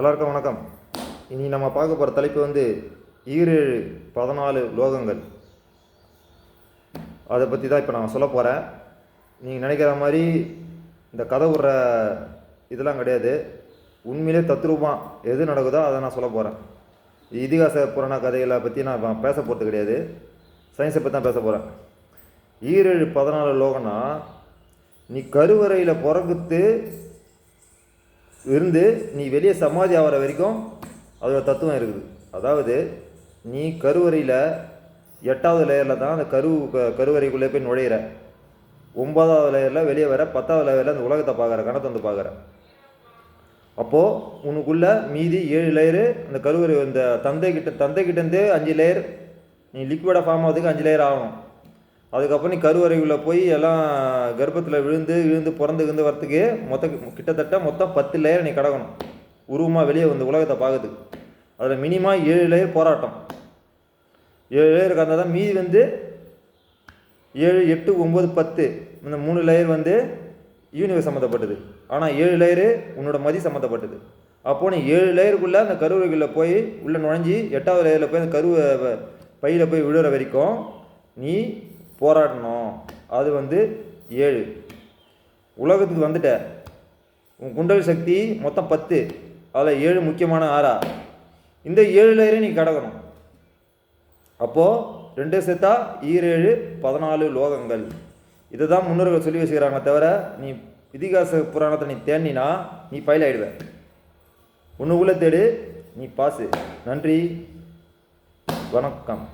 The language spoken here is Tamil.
எல்லாருக்கும் வணக்கம். இனி நம்ம பார்க்க போகிற தலைப்பு வந்து ஈரேழு பதினாலு லோகங்கள். அதை பற்றி தான் இப்போ நான் சொல்ல போகிறேன் நீங்கள் நினைக்கிற மாதிரி இந்த கதை விடுற இதெல்லாம் கிடையாது. உண்மையிலே தத்ரூபமாக எது நடக்குதோ அதை நான் சொல்ல போகிறேன் இதிகாச புராண கதைகளை பற்றி நான் இப்ப பேச போகிறது கிடையாது. சயின்ஸை பற்றி தான் பேச போகிறேன் ஈரேழு பதினாலு லோகம்னா நீ கருவறையில் பிறகுத்து இருந்து நீ வெளியே சமாதி ஆகிற வரைக்கும் அதோட தத்துவம் இருக்குது. அதாவது நீ கருவறையில் எட்டாவது லேயரில் தான் அந்த கரு கருவறைக்குள்ளே போய் நுழையிற. ஒன்பதாவது லேயரில் வெளியே வர பத்தாவது லேயரில் அந்த உலகத்தை பார்க்குற கணத்தை வந்து பார்க்குற. அப்போது உனக்குள்ள மீதி ஏழு லேயரு அந்த கருவறை இந்த தந்தை கிட்ட தந்தை அஞ்சு லேயர் நீ லிக்விடாக ஃபார்ம் ஆகிறதுக்கு அஞ்சு லேயர் ஆகணும். அதுக்கப்புறம் நீ கருவறைக்குள்ளே போய் எல்லாம் கர்ப்பத்தில் விழுந்து விழுந்து பிறந்து விழுந்து வரத்துக்கு மொத்த கிட்டத்தட்ட மொத்தம் பத்து லேயர் நீ கடக்கணும். உருவமாக வெளியே வந்து உலகத்தை பார்க்குறதுக்கு. அதில் மினிமம் ஏழு லேயர் போராட்டம். ஏழு லேயர் கடந்தால் தான் மீதி வந்து ஏழு எட்டு ஒம்பது பத்து. இந்த மூணு லேயர் வந்து யூனிவர்ஸ் சம்மந்தப்பட்டது. ஆனால் ஏழு லேயரு உன்னோட மதி சம்மந்தப்பட்டது. அப்போது நீ ஏழு லேயருக்குள்ளே அந்த கருவறைக்குள்ளே போய் உள்ளே நுழைஞ்சி எட்டாவது லேயரில் போய் அந்த கருவை பையில் போய் விழுற வரைக்கும் நீ போராடணும். அது வந்து ஏழு. உலகத்துக்கு வந்துட்ட. உன் குண்டல் சக்தி மொத்தம் பத்து. அதில் ஏழு முக்கியமான ஆறா? இந்த ஏழு லேயரை நீ கடக்கணும் அப்போது ரெண்டு சேர்த்தா ஈரேழு பதினாலு லோகங்கள். இதை தான் முன்னோர்கள் சொல்லி வச்சுக்கிறாங்க தவிர நீ இதிகாச புராணத்தை நீ தேடினா நீ ஃபைல் ஆயிடுவ. உன்னுக்குள்ளே தேடு நீ பாசு நன்றி. வணக்கம்.